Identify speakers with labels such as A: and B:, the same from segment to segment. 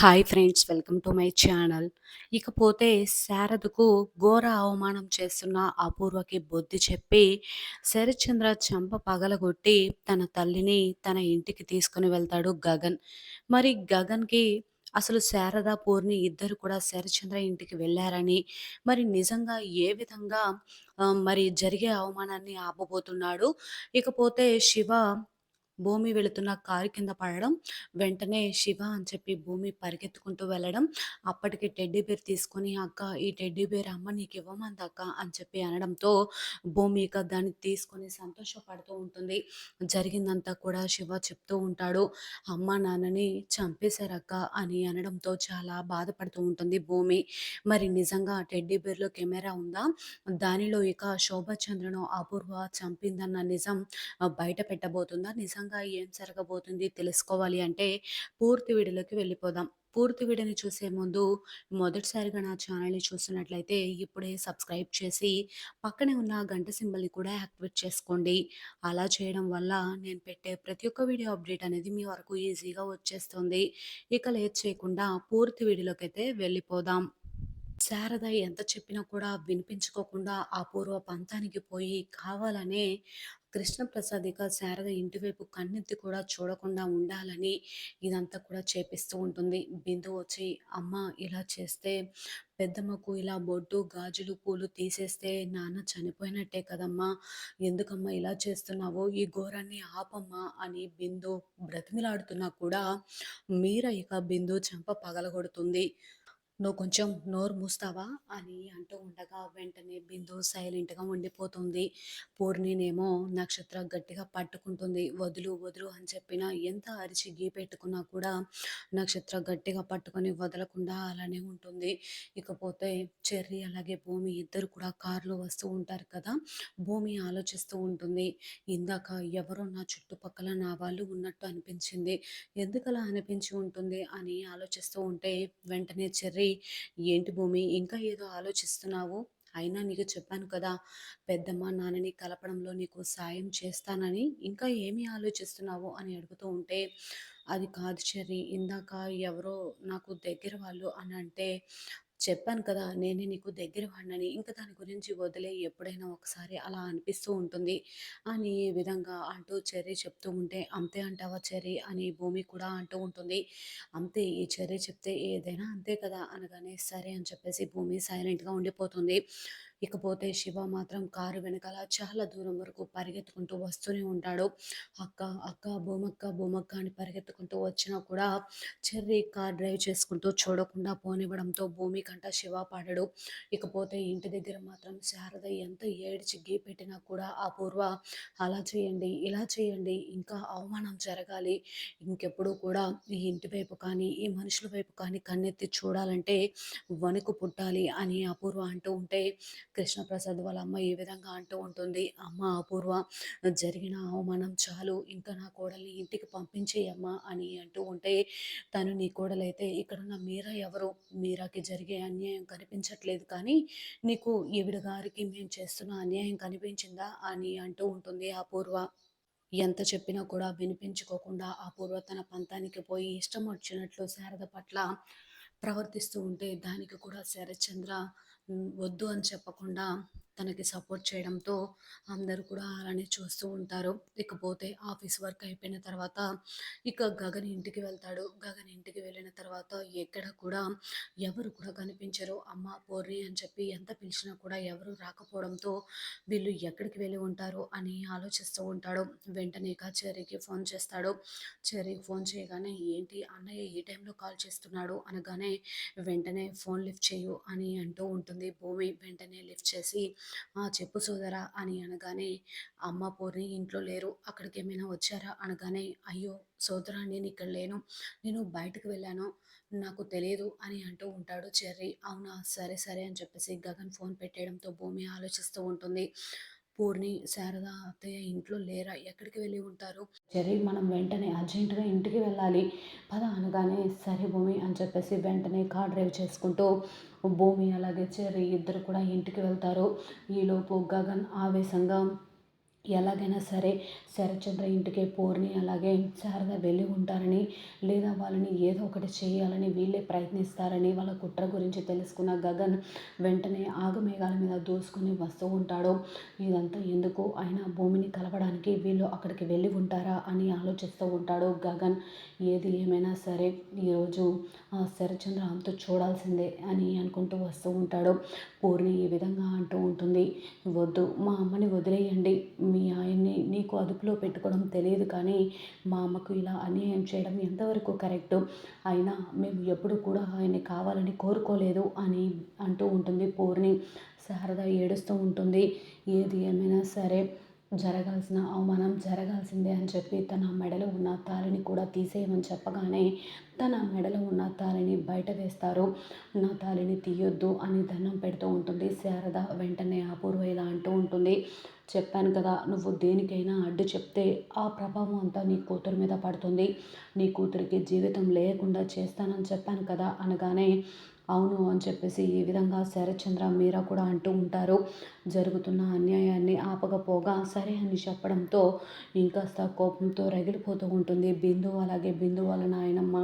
A: Hi friends welcome to my channel ఇకపోతే శారదకు ఘోర అవమానం చేస్తున్న అపూర్వకి బుద్ధి చెప్పి శరత్చంద్ర చంప పగలగొట్టి తన తల్లిని తన ఇంటికి తీసుకుని వెళ్తాడు గగన్. మరి గగన్కి అసలు శారద పూర్ణి ఇద్దరు కూడా శరత్చంద్ర ఇంటికి వెళ్ళారని మరి నిజంగా ఏ విధంగా మరి జరిగే అవమానాన్ని ఆపబోతున్నాడు? ఇకపోతే శివ భూమి వెళుతున్న కారు కింద పడడం వెంటనే శివ అని చెప్పి భూమి పరిగెత్తుకుంటూ వెళ్ళడం అప్పటికి టెడ్డీ బేర్ తీసుకొని అక్క ఈ టెడ్డీ బేర్ అమ్మ నీకు ఇవ్వమంది అక్క అని చెప్పి అనడంతో భూమి ఇక దాన్ని తీసుకొని సంతోషపడుతూ ఉంటుంది. జరిగిందంతా కూడా శివ చెప్తూ ఉంటాడు. అమ్మ నాన్నని చంపేశారక్క అని అనడంతో చాలా బాధపడుతూ ఉంటుంది భూమి. మరి నిజంగా టెడ్డీ బేర్లో కెమెరా ఉందా? దానిలో ఇక శోభచంద్రను అపూర్వ చంపిందన్న నిజం బయట పెట్టబోతుందా? నిజంగా నిజంగా ఏం జరగబోతుంది తెలుసుకోవాలి అంటే పూర్తి వీడియోలోకి వెళ్ళిపోదాం. పూర్తి వీడియోని చూసే ముందు మొదటిసారిగా నా ఛానల్ని చూస్తున్నట్లయితే ఇప్పుడే సబ్స్క్రైబ్ చేసి పక్కనే ఉన్న గంట సింబల్ని కూడా యాక్టివేట్ చేసుకోండి. అలా చేయడం వల్ల నేను పెట్టే ప్రతి ఒక్క వీడియో అప్డేట్ అనేది మీ వరకు ఈజీగా వచ్చేస్తుంది. ఇక లేట్ చేయకుండా పూర్తి వీడియోలోకి అయితే వెళ్ళిపోదాం. శారద ఎంత చెప్పినా కూడా వినిపించుకోకుండా అపూర్వ పంతానికి పోయి కావాలనే కృష్ణప్రసాద్ ఇక శారద ఇంటివైపు కన్నెత్తి కూడా చూడకుండా ఉండాలని ఇదంతా కూడా చేపిస్తూ ఉంటుంది. బిందు వచ్చి అమ్మ ఇలా చేస్తే పెద్దమ్మకు ఇలా బొడ్డు గాజులు పూలు తీసేస్తే నాన్న చనిపోయినట్టే కదమ్మా. ఎందుకమ్మా ఇలా చేస్తున్నావో? ఈ ఘోరాన్ని ఆపమ్మా అని బిందు బ్రతిమిలాడుతున్నా కూడా మీర ఇక బిందు చెంప పగలగొడుతుంది. నువ్వు కొంచెం నోరు మూస్తావా? అని అంటూ ఉండగా వెంటనే బిందు సైలెంట్గా ఉండిపోతుంది. పూర్ణినేమో నక్షత్ర గట్టిగా పట్టుకుంటుంది. వదులు వదులు అని చెప్పినా ఎంత అరిచి గీ పెట్టుకున్నా కూడా నక్షత్ర గట్టిగా పట్టుకొని వదలకుండా అలానే ఉంటుంది. ఇకపోతే చెర్రి అలాగే భూమి ఇద్దరు కూడా కారులో వస్తూ ఉంటారు కదా? భూమి ఆలోచిస్తూ ఉంటుంది. ఇందాక ఎవరో నా చుట్టుపక్కల నా వాళ్ళు ఉన్నట్టు అనిపించింది. ఎందుకలా అనిపించి ఉంటుంది అని ఆలోచిస్తూ ఉంటే వెంటనే చెర్రి ఏంటి భూమి? ఇంకా ఏదో ఆలోచిస్తున్నావు? అయినా నీకు చెప్పాను కదా పెద్దమ్మ నాన్నని కలపడంలో నీకు సాయం చేస్తానని. ఇంకా ఏమి ఆలోచిస్తున్నావు అని అడుగుతూ ఉంటే అది కాదు చెర్రి ఇందాక ఎవరో నాకు దగ్గర వాళ్ళు అని అంటే చెప్పాను కదా! నేనే నీకు దగ్గర వాడినని. ఇంకా దాని గురించి వదిలే ఎప్పుడైనా ఒకసారి అలా అనిపిస్తూ ఉంటుంది. అని ఈ విధంగా అంటూ చెర్రీ చెప్తూ ఉంటే అంతే అంటావా చెర్రీ? అని భూమి కూడా అంటూ ఉంటుంది. అంతే ఈ చెర్రీ చెప్తే ఏదైనా అంతే కదా! అనగానే సరే అని చెప్పేసి భూమి సైలెంట్గా ఉండిపోతుంది. ఇకపోతే శివ మాత్రం కారు వెనకాల చాలా దూరం వరకు పరిగెత్తుకుంటూ వస్తూనే ఉంటాడు. అక్క అక్క భూమక్క బొమ్మక్క అని పరిగెత్తుకుంటూ వచ్చినా కూడా చెర్రీ కార్ డ్రైవ్ చేసుకుంటూ చూడకుండా పోనివ్వడంతో భూమి కంట శివ పాడడు. ఇకపోతే ఇంటి దగ్గర మాత్రం శారద ఎంత ఏడ్చి గీ పెట్టినా కూడా అపూర్వ అలా చేయండి ఇలా చేయండి ఇంకా అవమానం జరగాలి. ఇంకెప్పుడు కూడా ఈ ఇంటి వైపు కానీ ఈ మనుషుల వైపు కానీ కన్నెత్తి చూడాలంటే వణుకు పుట్టాలి అని అపూర్వ అంటూ ఉంటే కృష్ణప్రసాద్ వాళ్ళ అమ్మ ఈ విధంగా అంటూ ఉంటుంది అమ్మ అపూర్వ జరిగిన అవమానం చాలు ఇంకా నా కోడల్ని ఇంటికి పంపించేయమ్మా అని అంటూ ఉంటే తను నీ కోడలైతే ఇక్కడున్న మీరా ఎవరు? మీరాకి జరిగే అన్యాయం కనిపించట్లేదు కానీ నీకు ఈవిడ గారికి మేము చేస్తున్న అన్యాయం కనిపించిందా? అని అంటూ ఉంటుంది అపూర్వ. ఎంత చెప్పినా కూడా వినిపించుకోకుండా అపూర్వ తన పంతానికి పోయి ఇష్టం వచ్చినట్లు శారద పట్ల ప్రవర్తిస్తూ ఉంటే దానికి కూడా శరత్చంద్ర వద్దు అని చెప్పకుండా తనకి సపోర్ట్ చేయడంతో అందరూ కూడా అలానే చూస్తూ ఉంటారు. ఇకపోతే ఆఫీస్ వర్క్ అయిపోయిన తర్వాత ఇక గగన్ ఇంటికి వెళ్తాడు. గగన్ ఇంటికి వెళ్ళిన తర్వాత ఎక్కడ కూడా ఎవరు కూడా కనిపించరు. అమ్మ పోర్రి అని చెప్పి ఎంత పిలిచినా కూడా ఎవరు రాకపోవడంతో వీళ్ళు ఎక్కడికి వెళ్ళి ఉంటారు అని ఆలోచిస్తూ ఉంటాడు. వెంటనే ఇక చెర్రీకి ఫోన్ చేస్తాడు. చెర్రీకి ఫోన్ చేయగానే ఏంటి అన్నయ్య ఏ టైంలో కాల్ చేస్తున్నాడు అనగానే వెంటనే ఫోన్ లిఫ్ట్ చేయు అని అంటూ ఉంటుంది. భూమి వెంటనే లిఫ్ట్ చేసి చెప్పు సోదరా అని అనగానే అమ్మ పూర్ణి ఇంట్లో లేరు అక్కడికి ఏమైనా వచ్చారా? అనగానే అయ్యో సోదరా నేను ఇక్కడ లేను నేను బయటకు వెళ్ళాను నాకు తెలియదు అని అంటూ ఉంటాడు చెర్రీ. అవునా సరే సరే అని చెప్పేసి గగన్ ఫోన్ పెట్టేయడంతో భూమి ఆలోచిస్తూ ఉంటుంది. పూర్ణి శారద అత్తయ్య ఇంట్లో లేరా? ఎక్కడికి వెళ్ళి ఉంటారు? చెర్రీ మనం వెంటనే అర్జెంటుగా ఇంటికి వెళ్ళాలి. పద అనగానే సరే భూమి అని చెప్పేసి వెంటనే కార్ డ్రైవ్ చేసుకుంటూ భూమి అలాగే చెర్రీ ఇద్దరు కూడా ఇంటికి వెళ్తారు. ఈలోపు గగన్ ఆవేశంగా ఎలాగైనా సరే శరత్చంద్ర ఇంటికి పూర్ణి అలాగే శారద వెళ్ళి ఉంటారని లేదా వాళ్ళని ఏదో ఒకటి చేయాలని వీళ్ళే ప్రయత్నిస్తారని వాళ్ళ కుట్ర గురించి తెలుసుకున్న గగన్ వెంటనే ఆగమేఘాల మీద దూసుకుని వస్తూ ఉంటాడు. ఇదంతా ఎందుకు? ఆయన భూమిని కలవడానికి వీళ్ళు అక్కడికి వెళ్ళి ఉంటారా అని ఆలోచిస్తూ ఉంటాడు గగన్. ఏది ఏమైనా సరే ఈరోజు శరత్చంద్ర అంతా చూడాల్సిందే అని అనుకుంటూ వస్తూ ఉంటాడు. పూర్ణి ఈ విధంగా అంటూ ఉంటుంది. వద్దు మా అమ్మని వదిలేయండి. మీ ఆయన్ని నీకు అదుపులో పెట్టుకోవడం తెలియదు కానీ మా అమ్మకు ఇలా అన్యాయం చేయడం ఎంతవరకు కరెక్టు? అయినా మేము ఎప్పుడు కూడా ఆయన్ని కావాలని కోరుకోలేదు అని అంటూ ఉంటుంది పూర్ణి. శారద ఏడుస్తూ ఉంటుంది. ఏది ఏమైనా సరే జరగాల్సిన అవమానం జరగాల్సిందే అని చెప్పి తన మెడలో ఉన్న తాళిని కూడా తీసేయమని చెప్పగానే తన మెడలో ఉన్న తాళిని బయట వేస్తారు. నా తాళిని తీయొద్దు అని దండం పెడుతూ ఉంటుంది. శారద వెంటనే అపూర్వ ఇలా అంటూ ఉంటుంది. చెప్పాను కదా నువ్వు దేనికైనా అడ్డు చెప్తే ఆ ప్రభావం అంతా నీ కూతురు మీద పడుతుంది. నీ కూతురికి జీవితం లేకుండా చేస్తానని చెప్పాను కదా అనగానే అవును అని చెప్పేసి ఈ విధంగా శరత్చంద్ర మీరా కూడా అంటూ ఉంటారు. జరుగుతున్న అన్యాయాన్ని ఆపకపోగా సరే అని చెప్పడంతో ఇంకాస్త కోపంతో రగిలిపోతూ ఉంటుంది. బిందు అలాగే బిందు వాళ్ళ నాయనమ్మ.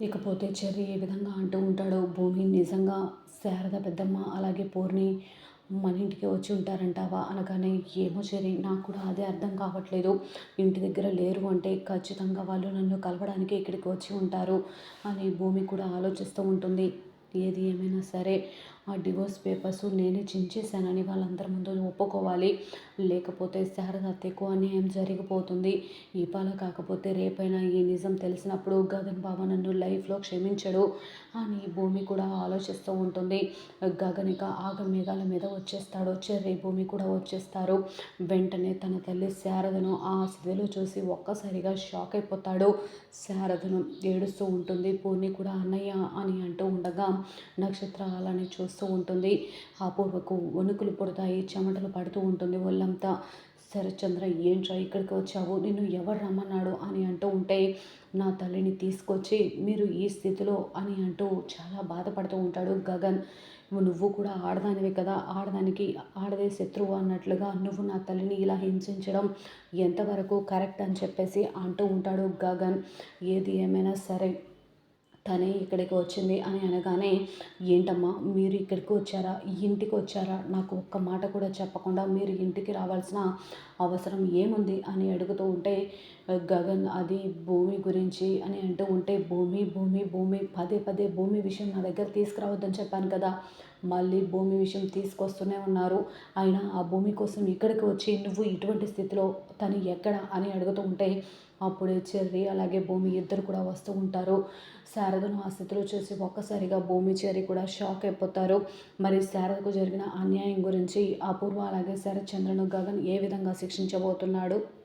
A: ఇకపోతే చెర్రి ఈ విధంగా అంటూ ఉంటాడు. భూమి నిజంగా శారద పెద్దమ్మ అలాగే పూర్ణి మన ఇంటికి వచ్చి ఉంటారంటావా అనగానే ఏమో చెరి నాకు కూడా అదే అర్థం కావట్లేదు. ఇంటి దగ్గర లేరు అంటే ఖచ్చితంగా వాళ్ళు నన్ను కలవడానికి ఇక్కడికి వచ్చి ఉంటారు అని భూమి కూడా ఆలోచిస్తూ ఉంటుంది. ఏది ఏమైనా సరే ఆ డివోర్స్ పేపర్స్ నేనే చించేశానని వాళ్ళందరి ముందు ఒప్పుకోవాలి. లేకపోతే శారద ఎక్కువ అన్యాయం జరిగిపోతుంది. ఇవాళ కాకపోతే రేపైనా ఈ నిజం తెలిసినప్పుడు గగన్ బావ నన్ను లైఫ్లో క్షమించడు అని భూమి కూడా ఆలోచిస్తూ ఉంటుంది. గగన్ ఇక ఆగమేఘాల మీద వచ్చేస్తాడు. చెర్రి భూమి కూడా వచ్చేస్తారు. వెంటనే తన తల్లి శారదను ఆ స్థితిలో చూసి ఒక్కసారిగా షాక్ అయిపోతాడు. శారదను ఏడుస్తూ ఉంటుంది. పూర్ణి కూడా అన్నయ్య అని అంటూ ఉండగా నక్షత్ర అలానే వస్తూ ఉంటుంది. అపూర్వకు వణుకులు పుడతాయి చెమటలు పడుతూ ఉంటుంది. ఒళ్ళంతా శరత్చంద్ర ఏంట్రా ఇక్కడికి వచ్చావు? నిన్ను ఎవరు రమ్మన్నాడు? అని అంటూ ఉంటే నా తల్లిని తీసుకొచ్చి మీరు ఈ స్థితిలో అని అంటూ చాలా బాధపడుతూ ఉంటాడు గగన్. నువ్వు కూడా ఆడదానివి కదా? ఆడదానికి ఆడదే శత్రువు అన్నట్లుగా నువ్వు నా తల్లిని ఇలా హింసించడం ఎంతవరకు కరెక్ట్ అని చెప్పేసి అంటూ ఉంటాడు గగన్. ఏది ఏమైనా సరే తనే ఇక్కడికి వచ్చింది అని అనగానే ఏంటమ్మా మీరు ఇక్కడికి వచ్చారా? ఇంటికి వచ్చారా? నాకు ఒక్క మాట కూడా చెప్పకుండా మీరు ఇంటికి రావాల్సిన అవసరం ఏముంది? అని అడుగుతూ ఉంటే గగన్ అది భూమి గురించి అని అంటూ ఉంటే భూమి భూమి భూమి పదే పదే భూమి విషయం నా దగ్గర తీసుకురావద్దని చెప్పాను కదా. మళ్ళీ భూమి విషయం తీసుకొస్తూనే ఉన్నారు. అయినా ఆ భూమి కోసం ఇక్కడికి వచ్చి నువ్వు ఇటువంటి స్థితిలో తను ఎక్కడ అని అడుగుతూ ఉంటే అప్పుడే చెర్రి అలాగే భూమి ఇద్దరు కూడా వస్తూ ఉంటారు. శారదను ఆ స్థితిలో చూసి ఒక్కసారిగా భూమి చెర్రి కూడా షాక్ అయిపోతారు. మరి శారదకు జరిగిన అన్యాయం గురించి అపూర్వ అలాగే శరత్చంద్రను గగన్ ఏ విధంగా శిక్షించబోతున్నాడు?